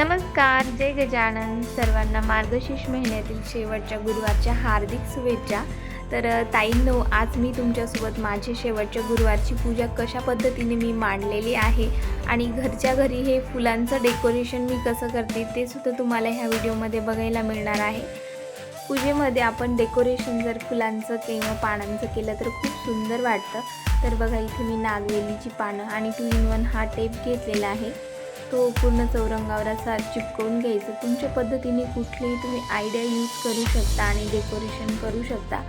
नमस्कार जय गजानन. सर्वांना मार्गशीर्ष महिन्यातील शेवटच्या गुरुवारच्या हार्दिक शुभेच्छा. तर ताईंनो आज मी तुमच्यासोबत माझी शेवटच्या गुरुवारची पूजा कशा पद्धतीने मी मांडलेली आहे आणि घरच्या घरी हे फुलांचं डेकोरेशन मी कसं करते ते सुद्धा तुम्हाला ह्या व्हिडिओमध्ये बघायला मिळणार आहे. पूजेमध्ये आपण डेकोरेशन जर फुलांचं किंवा पानांचं केलं तर खूप सुंदर वाटतं. तर बघा इथे मी नागवेलीची पानं आणि टू इन वन हा टेप घेतलेला आहे. तो पूर्ण चौरंगावर असा चिपकवून घ्यायचं. तुमच्या पद्धतीने कुठलीही तुम्ही आयडिया यूज करू शकता आणि डेकोरेशन करू शकता.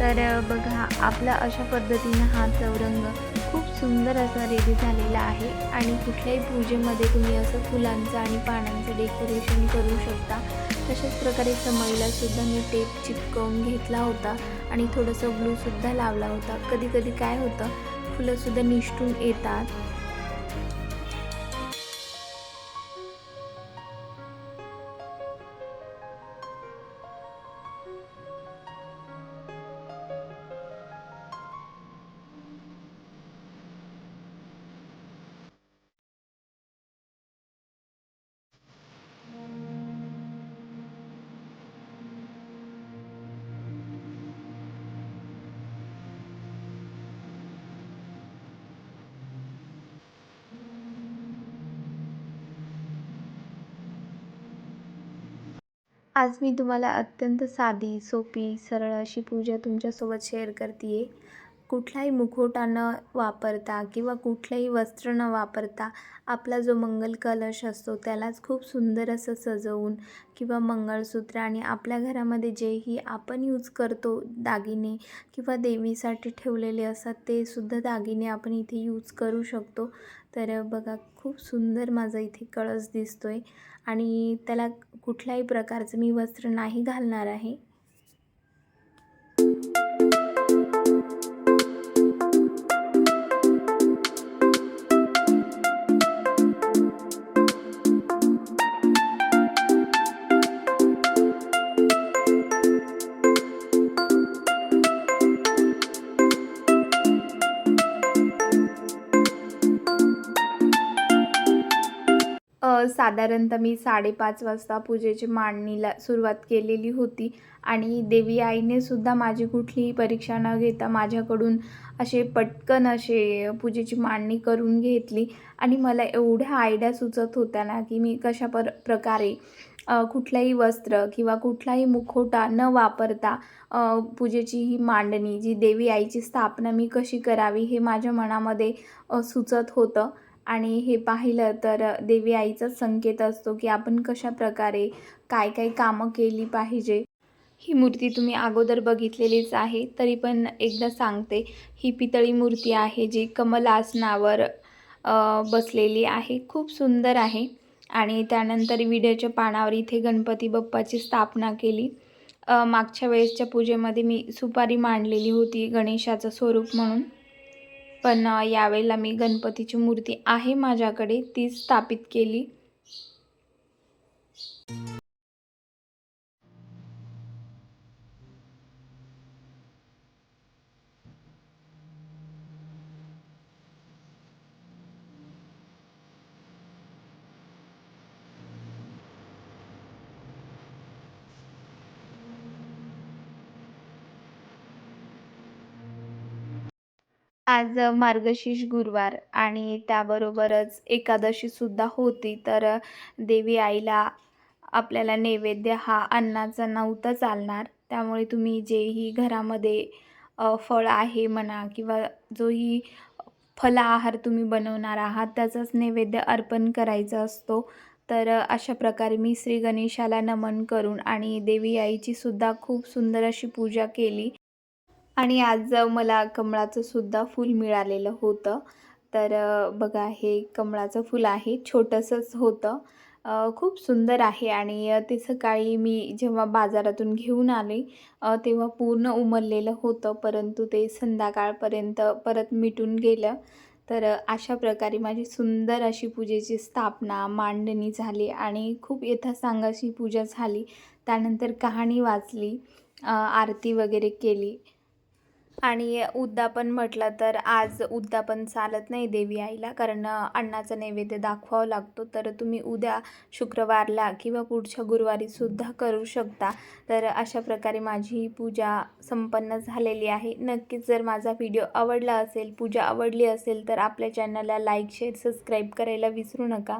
तर बघा आपला अशा पद्धतीनं हा चौरंग खूप सुंदर असा रेडी झालेला आहे आणि कुठल्याही पूजेमध्ये तुम्ही असं फुलांचं आणि पानांचं डेकोरेशन करू शकता. तशाच प्रकारे समईलासुद्धा मी टेप चिपकवून घेतला होता आणि थोडंसं ग्लूसुद्धा लावला होता. कधी कधी काय होतं फुलंसुद्धा निष्ठून येतात. आज मी तुम्हाला अत्यंत साधी सोपी सरळ अशी पूजा तुमच्यासोबत शेअर करते आहे कुठलाही मुखवटा न वापरता किंवा कुठलंही वस्त्र न वापरता आपला जो मंगल कलश असतो त्यालाच खूप सुंदर असं सजवून किंवा मंगळसूत्र आणि आपल्या घरामध्ये जेही आपण यूज करतो दागिने किंवा देवीसाठी ठेवलेले असतात ते सुद्धा दागिने आपण इथे यूज करू शकतो. तर बघा खूप सुंदर माझा इथे कळस दिसतो आहे आणि त्याला कुठल्याही प्रकारचं मी वस्त्र नाही घालणार आहे. साधारणतः मी साडेपाच वाजता पूजेची मांडणीला सुरुवात केलेली होती. आणि देवी आईने सुद्धा माझी कुठलीही परीक्षा न घेता माझ्याकडून असे पटकन असे पूजेची मांडणी करून घेतली. आणि मला एवढ्या आयडिया सुचत होत्या ना की मी कशा पर प्रकारे कुठलाही कुठलंही वस्त्र किंवा कुठलाही मुखोटा न वापरता पूजेची ही मांडणी जी देवी आईची स्थापना मी कशी करावी हे माझ्या मनामध्ये सुचत होतं. आणि हे पाहिलं तर देवी आईचाच संकेत असतो की आपण कशा प्रकारे काय काय कामं केली पाहिजे. ही मूर्ती तुम्ही अगोदर बघितलेलीच आहे तरी पण एकदा सांगते. ही पितळी मूर्ती आहे जी कमल आसनावर बसलेली आहे. खूप सुंदर आहे. आणि त्यानंतर विड्याच्या पानावर इथे गणपती बाप्पाची स्थापना केली. मागच्या वेळेसच्या पूजेमध्ये मी सुपारी मांडलेली होती गणेशाचं स्वरूप म्हणून. पण यावेळेला मी गणपतीची मूर्ती आहे माझ्याकडे ती स्थापित केली. आज मार्गशीर्ष गुरुवार आणि त्याबरोबरच एकादशीसुद्धा होती तर देवी आईला आपल्याला नैवेद्य हा अन्नाचा नव्हता चालणार. त्यामुळे तुम्ही जेही घरामध्ये फळ आहे म्हणा किंवा जोही फलाहार तुम्ही बनवणार आहात त्याचाच नैवेद्य अर्पण करायचा असतो. तर अशा प्रकारे मी श्री गणेशाला नमन करून आणि देवी आईची सुद्धा खूप सुंदर अशी पूजा केली. आणि आज मला कमळाचं सुद्धा फूल मिळालेलं होतं. तर बघा हे कमळाचं फूल आहे. छोटंसंच होतं. खूप सुंदर आहे आणि ते सकाळी मी जेव्हा बाजारातून घेऊन आले तेव्हा पूर्ण उमललेलं होतं. परंतु ते संध्याकाळपर्यंत परत मिटून गेलं. तर अशा प्रकारे माझी सुंदर अशी पूजेची स्थापना मांडणी झाली आणि खूप यथासांगाशी पूजा झाली. त्यानंतर कहाणी वाचली आरती वगैरे केली. आणि उद्दापन म्हटलं तर आज उद्दापन चालत नाही देवी आईला कारण अ, अन्नाचा नैवेद्य दाखवावा लागतो. तर तुम्ही उद्या शुक्रवारला किंवा पुढच्या गुरुवारीसुद्धा करू शकता. तर अशा प्रकारे माझी ही पूजा संपन्न झालेली आहे. नक्कीच जर माझा व्हिडिओ आवडला असेल पूजा आवडली असेल तर आपल्या चॅनलला लाईक शेअर सबस्क्राईब करायला विसरू नका.